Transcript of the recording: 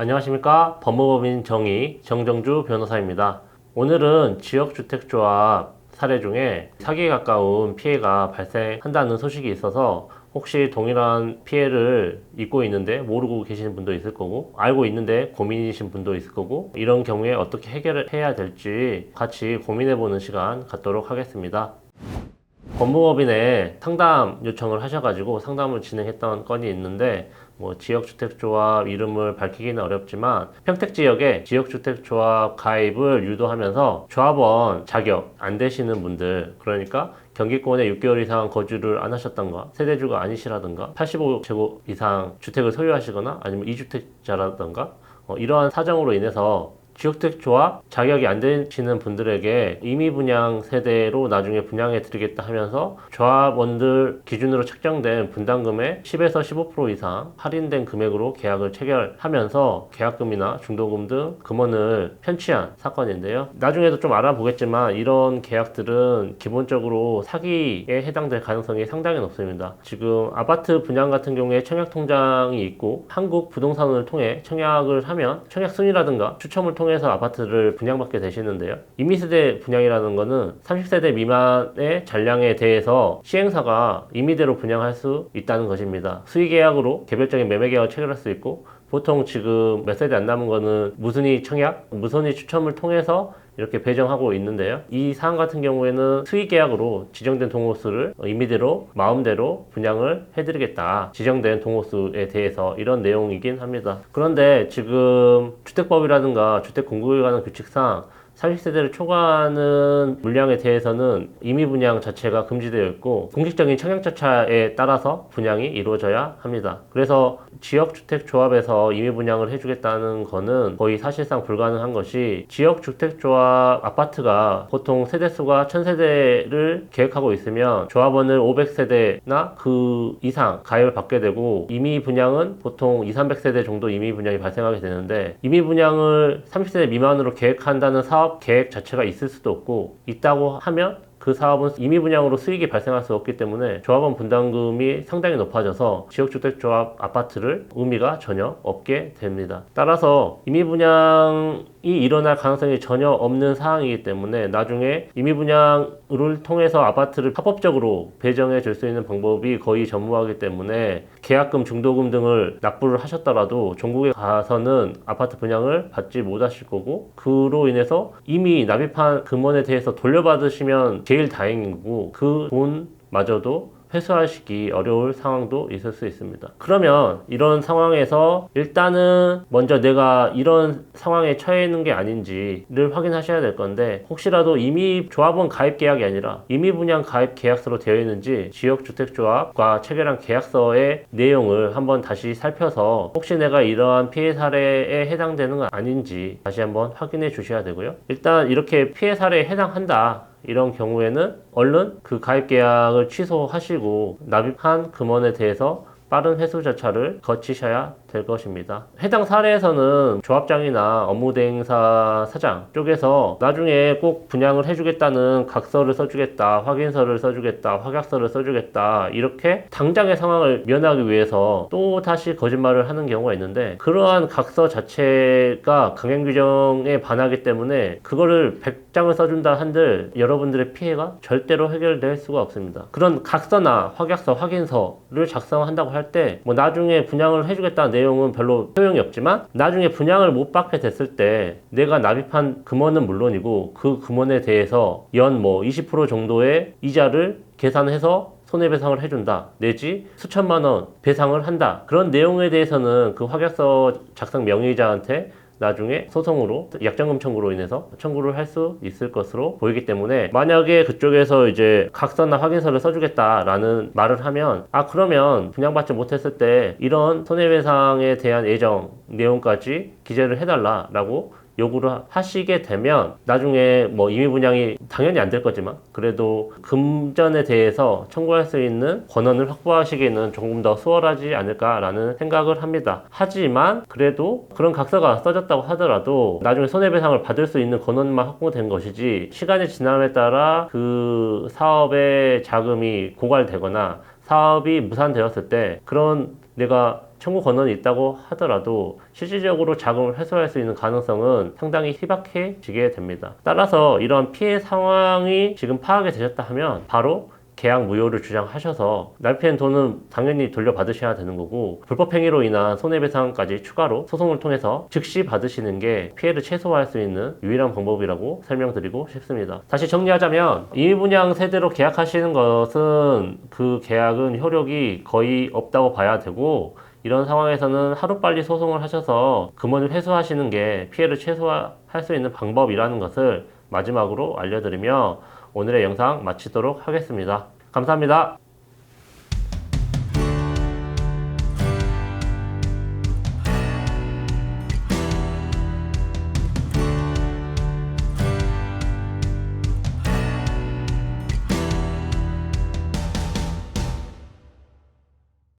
안녕하십니까 법무법인 정의 정정주 변호사입니다. 오늘은 지역주택조합 사례 중에 사기에 가까운 피해가 발생한다는 소식이 있어서 혹시 동일한 피해를 입고 있는데 모르고 계시는 분도 있을 거고 알고 있는데 고민이신 분도 있을 거고 이런 경우에 어떻게 해결을 해야 될지 같이 고민해 보는 시간 갖도록 하겠습니다. 법무법인에 상담 요청을 하셔가지고 상담을 진행했던 건이 있는데 뭐 지역주택조합 이름을 밝히기는 어렵지만 평택 지역에 지역주택조합 가입을 유도하면서 조합원 자격 안 되시는 분들 그러니까 경기권에 6개월 이상 거주를 안 하셨던가 세대주가 아니시라든가 85제곱 이상 주택을 소유하시거나 아니면 2주택자라든가 어, 이러한 사정으로 인해서 지역주택조합 자격이 안 되시는 분들에게 임의 분양 세대로 나중에 분양해 드리겠다 하면서 조합원들 기준으로 책정된 분담금의 10에서 15% 이상 할인된 금액으로 계약을 체결하면서 계약금이나 중도금 등 금원을 편취한 사건인데요. 나중에도 좀 알아보겠지만 이런 계약들은 기본적으로 사기에 해당될 가능성이 상당히 높습니다. 지금 아파트 분양 같은 경우에 청약 통장이 있고 한국 부동산을 통해 청약을 하면 청약 순위라든가 추첨을 통해 통해서 아파트를 분양받게 되시는데요. 임의세대 분양이라는 거는 30세대 미만의 잔량에 대해서 시행사가 임의대로 분양할 수 있다는 것입니다. 수의계약으로 개별적인 매매계약을 체결할 수 있고 보통 지금 몇 세대 안 남은 거는 무순위 청약, 무순위 추첨을 통해서 이렇게 배정하고 있는데요. 이 사항 같은 경우에는 수의 계약으로 지정된 동호수를 임의대로 마음대로 분양을 해드리겠다. 지정된 동호수에 대해서 이런 내용이긴 합니다. 그런데 지금 주택법이라든가 주택 공급에 관한 규칙상 30세대를 초과하는 물량에 대해서는 임의 분양 자체가 금지되어 있고 공식적인 청약절차에 따라서 분양이 이루어져야 합니다. 그래서 지역주택조합에서 임의 분양을 해주겠다는 거는 거의 사실상 불가능한 것이 지역주택조합 아파트가 보통 세대수가 1000세대를 계획하고 있으면 조합원을 500세대나 그 이상 가입을 받게 되고 임의 분양은 보통 2, 300세대 정도 임의 분양이 발생하게 되는데 임의 분양을 30세대 미만으로 계획한다는 사업 계획 자체가 있을 수도 없고 있다고 하면 그 사업은 임의 분양으로 수익이 발생할 수 없기 때문에 조합원 분담금이 상당히 높아져서 지역주택조합 아파트를 의미가 전혀 없게 됩니다. 따라서 임의 분양이 일어날 가능성이 전혀 없는 사항이기 때문에 나중에 임의 분양을 통해서 아파트를 합법적으로 배정해 줄 수 있는 방법이 거의 전무하기 때문에 계약금, 중도금 등을 납부를 하셨더라도 종국에 가서는 아파트 분양을 받지 못하실 거고 그로 인해서 이미 납입한 금원에 대해서 돌려받으시면 제일 다행인 거고 그 돈마저도 회수하시기 어려울 상황도 있을 수 있습니다. 그러면 이런 상황에서 일단은 먼저 내가 이런 상황에 처해 있는 게 아닌지를 확인하셔야 될 건데 혹시라도 이미 조합원 가입 계약이 아니라 이미 분양 가입 계약서로 되어 있는지 지역 주택 조합과 체결한 계약서의 내용을 한번 다시 살펴서 혹시 내가 이러한 피해 사례에 해당되는 건 아닌지 다시 한번 확인해 주셔야 되고요. 일단 이렇게 피해 사례에 해당한다. 이런 경우에는 얼른 그 가입 계약을 취소하시고 납입한 금원에 대해서 빠른 회수 절차를 거치셔야 될 것입니다. 해당 사례에서는 조합장이나 업무대행사 사장 쪽에서 나중에 꼭 분양을 해주겠다는 각서를 써주겠다, 확인서를 써주겠다, 확약서를 써주겠다 이렇게 당장의 상황을 면하기 위해서 또 다시 거짓말을 하는 경우가 있는데 그러한 각서 자체가 강행 규정에 반하기 때문에 그거를 100장을 써준다 한들 여러분들의 피해가 절대로 해결될 수가 없습니다. 그런 각서나 확약서, 확인서를 작성한다고 할 때 뭐 나중에 분양을 해주겠다는 내용은 별로 소용이 없지만 나중에 분양을 못 받게 됐을 때 내가 납입한 금원은 물론이고 그 금원에 대해서 연 뭐 20% 정도의 이자를 계산해서 손해배상을 해준다 내지 수천만 원 배상을 한다. 그런 내용에 대해서는 그 확약서 작성 명의자한테 나중에 소송으로 약정금 청구로 인해서 청구를 할 수 있을 것으로 보이기 때문에 만약에 그쪽에서 이제 각서나 확인서를 써주겠다라는 말을 하면 아 그러면 분양받지 못했을 때 이런 손해배상에 대한 예정 내용까지 기재를 해달라라고 요구를 하시게 되면 나중에 뭐 임의 분양이 당연히 안 될 거지만 그래도 금전에 대해서 청구할 수 있는 권한을 확보하시기에는 조금 더 수월하지 않을까라는 생각을 합니다. 하지만 그래도 그런 각서가 써졌다고 하더라도 나중에 손해배상을 받을 수 있는 권한만 확보된 것이지 시간이 지남에 따라 그 사업의 자금이 고갈되거나 사업이 무산되었을 때 그런 내가 청구 권한이 있다고 하더라도 실질적으로 자금을 회수할 수 있는 가능성은 상당히 희박해지게 됩니다. 따라서 이런 피해 상황이 지금 파악이 되셨다 하면 바로 계약 무효를 주장하셔서 날피한 돈은 당연히 돌려받으셔야 되는 거고 불법 행위로 인한 손해배상까지 추가로 소송을 통해서 즉시 받으시는 게 피해를 최소화할 수 있는 유일한 방법이라고 설명드리고 싶습니다. 다시 정리하자면 임의분양 세대로 계약하시는 것은 그 계약은 효력이 거의 없다고 봐야 되고 이런 상황에서는 하루빨리 소송을 하셔서 금원을 회수하시는 게 피해를 최소화할 수 있는 방법이라는 것을 마지막으로 알려드리며 오늘의 영상 마치도록 하겠습니다. 감사합니다.